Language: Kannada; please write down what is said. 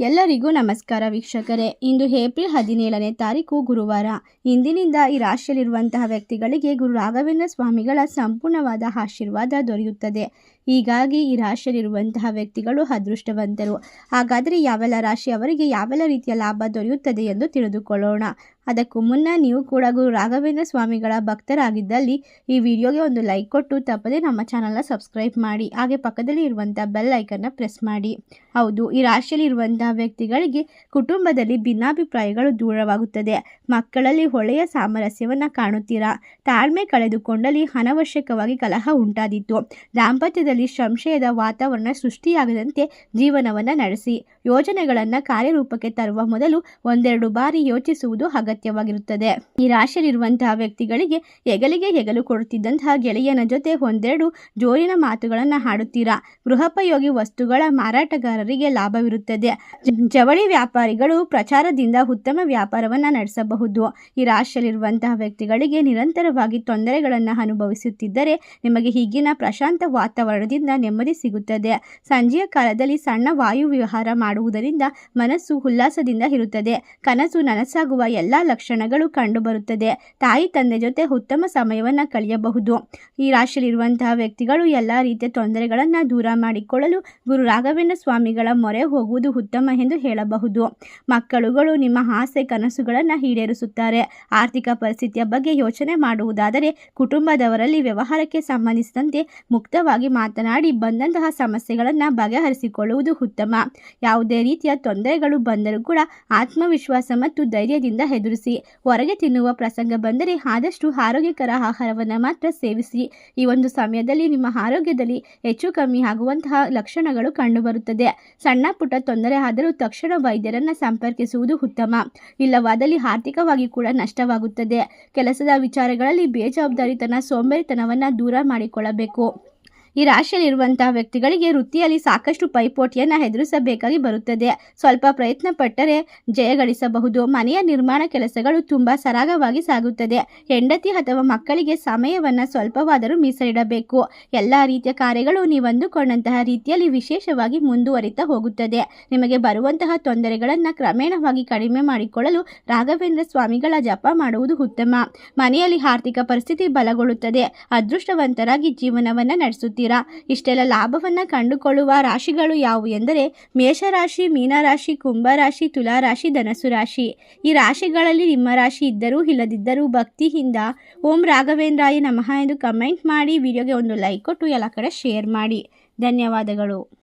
ಎಲ್ಲರಿಗೂ ನಮಸ್ಕಾರ ವೀಕ್ಷಕರೇ. ಇಂದು ಏಪ್ರಿಲ್ ಹದಿನೇಳನೇ ತಾರೀಕು ಗುರುವಾರ. ಇಂದಿನಿಂದ ಈ ರಾಶಿಯಲ್ಲಿರುವಂತಹ ವ್ಯಕ್ತಿಗಳಿಗೆ ಗುರು ರಾಘವೇಂದ್ರ ಸ್ವಾಮಿಗಳ ಸಂಪೂರ್ಣವಾದ ಆಶೀರ್ವಾದ ದೊರೆಯುತ್ತದೆ. ಹೀಗಾಗಿ ಈ ರಾಶಿಯಲ್ಲಿರುವಂತಹ ವ್ಯಕ್ತಿಗಳು ಅದೃಷ್ಟವಂತರು. ಹಾಗಾದರೆ ಯಾವೆಲ್ಲ ರಾಶಿ ಅವರಿಗೆ ಯಾವೆಲ್ಲ ರೀತಿಯ ಲಾಭ ದೊರೆಯುತ್ತದೆ ಎಂದು ತಿಳಿದುಕೊಳ್ಳೋಣ. ಅದಕ್ಕೂ ಮುನ್ನ ನೀವು ಕೂಡ ಗುರು ರಾಘವೇಂದ್ರ ಸ್ವಾಮಿಗಳ ಭಕ್ತರಾಗಿದ್ದಲ್ಲಿ ಈ ವಿಡಿಯೋಗೆ ಒಂದು ಲೈಕ್ ಕೊಟ್ಟು ತಪ್ಪದೆ ನಮ್ಮ ಚಾನಲ್ನ ಸಬ್ಸ್ಕ್ರೈಬ್ ಮಾಡಿ, ಹಾಗೆ ಪಕ್ಕದಲ್ಲಿ ಇರುವಂಥ ಬೆಲ್ ಐಕನ್ನ ಪ್ರೆಸ್ ಮಾಡಿ. ಹೌದು, ಈ ರಾಶಿಯಲ್ಲಿ ಇರುವಂಥ ವ್ಯಕ್ತಿಗಳಿಗೆ ಕುಟುಂಬದಲ್ಲಿ ಭಿನ್ನಾಭಿಪ್ರಾಯಗಳು ದೂರವಾಗುತ್ತದೆ. ಮಕ್ಕಳಲ್ಲಿ ಒಳ್ಳೆಯ ಸಾಮರಸ್ಯವನ್ನು ಕಾಣುತ್ತೀರಾ? ತಾಳ್ಮೆ ಕಳೆದುಕೊಂಡಲ್ಲಿ ಅನವಶ್ಯಕವಾಗಿ ಕಲಹ ಉಂಟಾದಿತ್ತು ದಾಂಪತ್ಯದಲ್ಲಿ ಸಂಶಯದ ವಾತಾವರಣ ಸೃಷ್ಟಿಯಾಗದಂತೆ ಜೀವನವನ್ನು ನಡೆಸಿ. ಯೋಜನೆಗಳನ್ನು ಕಾರ್ಯರೂಪಕ್ಕೆ ತರುವ ಮೊದಲು ಒಂದೆರಡು ಬಾರಿ ಯೋಚಿಸುವುದು ಅಗತ್ಯವಾಗಿರುತ್ತದೆ ಈ ರಾಶಿಯಲ್ಲಿರುವಂತಹ ವ್ಯಕ್ತಿಗಳಿಗೆ ಹೆಗಲಿಗೆ ಹೆಗಲು ಕೊಡುತ್ತಿದ್ದಂತಹ ಗೆಳೆಯನ ಜೊತೆ ಒಂದೆರಡು ಜೋರಿನ ಮಾತುಗಳನ್ನು ಹಾಡುತ್ತೀರಾ? ಗೃಹೋಪಯೋಗಿ ವಸ್ತುಗಳ ಮಾರಾಟಗಾರರಿಗೆ ಲಾಭವಿರುತ್ತದೆ. ಜವಳಿ ವ್ಯಾಪಾರಿಗಳು ಪ್ರಚಾರದಿಂದ ಉತ್ತಮ ವ್ಯಾಪಾರವನ್ನು ನಡೆಸಬಹುದು. ಈ ರಾಶಿಯಲ್ಲಿರುವಂತಹ ವ್ಯಕ್ತಿಗಳಿಗೆ ನಿರಂತರವಾಗಿ ತೊಂದರೆಗಳನ್ನು ಅನುಭವಿಸುತ್ತಿದ್ದರೆ ನಿಮಗೆ ಈಗಿನ ಪ್ರಶಾಂತ ವಾತಾವರಣದಿಂದ ನೆಮ್ಮದಿ ಸಿಗುತ್ತದೆ. ಸಂಜೆಯ ಕಾಲದಲ್ಲಿ ಸಣ್ಣ ವಾಯು ವಿಹಾರ ಮಾಡುವುದರಿಂದ ಮನಸ್ಸು ಉಲ್ಲಾಸದಿಂದ ಇರುತ್ತದೆ. ಕನಸು ನನಸಾಗುವ ಎಲ್ಲ ಲಕ್ಷಣಗಳು ಕಂಡುಬರುತ್ತದೆ. ತಾಯಿ ತಂದೆ ಜೊತೆ ಉತ್ತಮ ಸಮಯವನ್ನು ಕಳೆಯಬಹುದು. ಈ ರಾಶಿಯಲ್ಲಿರುವಂತಹ ವ್ಯಕ್ತಿಗಳು ಎಲ್ಲ ರೀತಿಯ ತೊಂದರೆಗಳನ್ನು ದೂರ ಮಾಡಿಕೊಳ್ಳಲು ಗುರು ರಾಘವೇಂದ್ರ ಸ್ವಾಮಿಗಳ ಮೊರೆ ಹೋಗುವುದು ಉತ್ತಮ ಎಂದು ಹೇಳಬಹುದು. ಮಕ್ಕಳುಗಳು ನಿಮ್ಮ ಆಸೆ ಕನಸುಗಳನ್ನು ಈಡೇರಿಸುತ್ತಾರೆ. ಆರ್ಥಿಕ ಪರಿಸ್ಥಿತಿಯ ಬಗ್ಗೆ ಯೋಚನೆ ಮಾಡುವುದಾದರೆ ಕುಟುಂಬದವರಲ್ಲಿ ವ್ಯವಹಾರಕ್ಕೆ ಸಂಬಂಧಿಸಿದಂತೆ ಮುಕ್ತವಾಗಿ ಮಾತನಾಡಿ ಬಂದಂತಹ ಸಮಸ್ಯೆಗಳನ್ನು ಬಗೆಹರಿಸಿಕೊಳ್ಳುವುದು ಉತ್ತಮ. ಯಾವುದೇ ರೀತಿಯ ತೊಂದರೆಗಳು ಬಂದರೂ ಕೂಡ ಆತ್ಮವಿಶ್ವಾಸ ಮತ್ತು ಧೈರ್ಯದಿಂದ ಎದುರಿಸಿ ಹೊರಗೆ ತಿನ್ನುವ ಪ್ರಸಂಗ ಬಂದರೆ ಆದಷ್ಟು ಆರೋಗ್ಯಕರ ಆಹಾರವನ್ನು ಮಾತ್ರ ಸೇವಿಸಿ. ಈ ಒಂದು ಸಮಯದಲ್ಲಿ ನಿಮ್ಮ ಆರೋಗ್ಯದಲ್ಲಿ ಹೆಚ್ಚು ಕಮ್ಮಿ ಆಗುವಂತಹ ಲಕ್ಷಣಗಳು ಕಂಡುಬರುತ್ತದೆ. ಸಣ್ಣ ಪುಟ್ಟ ತೊಂದರೆ ಆದರೂ ತಕ್ಷಣ ವೈದ್ಯರನ್ನು ಸಂಪರ್ಕಿಸುವುದು ಉತ್ತಮ. ಇಲ್ಲವಾದಲ್ಲಿ ಆರ್ಥಿಕವಾಗಿ ಕೂಡ ನಷ್ಟವಾಗುತ್ತದೆ. ಕೆಲಸದ ವಿಚಾರಗಳಲ್ಲಿ ಬೇಜವಾಬ್ದಾರಿತನ, ಸೋಂಬೇರಿತನವನ್ನು ದೂರ ಮಾಡಿಕೊಳ್ಳಬೇಕು. ಈ ರಾಶಿಯಲ್ಲಿರುವಂತಹ ವ್ಯಕ್ತಿಗಳಿಗೆ ವೃತ್ತಿಯಲ್ಲಿ ಸಾಕಷ್ಟು ಪೈಪೋಟಿಯನ್ನು ಎದುರಿಸಬೇಕಾಗಿ ಬರುತ್ತದೆ. ಸ್ವಲ್ಪ ಪ್ರಯತ್ನ ಪಟ್ಟರೆ ಜಯಗಳಿಸಬಹುದು ಮನೆಯ ನಿರ್ಮಾಣ ಕೆಲಸಗಳು ತುಂಬ ಸರಾಗವಾಗಿ ಸಾಗುತ್ತದೆ. ಹೆಂಡತಿ ಅಥವಾ ಮಕ್ಕಳಿಗೆ ಸಮಯವನ್ನು ಸ್ವಲ್ಪವಾದರೂ ಮೀಸಲಿಡಬೇಕು. ಎಲ್ಲ ರೀತಿಯ ಕಾರ್ಯಗಳು ನೀವು ಅಂದುಕೊಂಡಂತಹ ರೀತಿಯಲ್ಲಿ ವಿಶೇಷವಾಗಿ ಮುಂದುವರಿತಾ ಹೋಗುತ್ತದೆ. ನಿಮಗೆ ಬರುವಂತಹ ತೊಂದರೆಗಳನ್ನು ಕ್ರಮೇಣವಾಗಿ ಕಡಿಮೆ ಮಾಡಿಕೊಳ್ಳಲು ರಾಘವೇಂದ್ರ ಸ್ವಾಮಿಗಳ ಜಪ ಮಾಡುವುದು ಉತ್ತಮ. ಮನೆಯಲ್ಲಿ ಆರ್ಥಿಕ ಪರಿಸ್ಥಿತಿ ಬಲಗೊಳ್ಳುತ್ತದೆ. ಅದೃಷ್ಟವಂತರಾಗಿ ಜೀವನವನ್ನು ನಡೆಸುತ್ತೀರಾ ಇಷ್ಟೆಲ್ಲ ಲಾಭವನ್ನು ಕಂಡುಕೊಳ್ಳುವ ರಾಶಿಗಳು ಯಾವುವು ಎಂದರೆ ಮೇಷರಾಶಿ, ಮೀನರಾಶಿ, ಕುಂಭರಾಶಿ, ತುಲಾರಾಶಿ ಧನಸು ರಾಶಿ ಈ ರಾಶಿಗಳಲ್ಲಿ ನಿಮ್ಮ ರಾಶಿ ಇದ್ದರೂ ಇಲ್ಲದಿದ್ದರೂ ಭಕ್ತಿಯಿಂದ ಓಂ ರಾಘವೇಂದ್ರಾಯ ನಮಃ ಎಂದು ಕಮೆಂಟ್ ಮಾಡಿ, ವಿಡಿಯೋಗೆ ಒಂದು ಲೈಕ್ ಕೊಟ್ಟು ಎಲ್ಲ ಕಡೆ ಶೇರ್ ಮಾಡಿ. ಧನ್ಯವಾದಗಳು.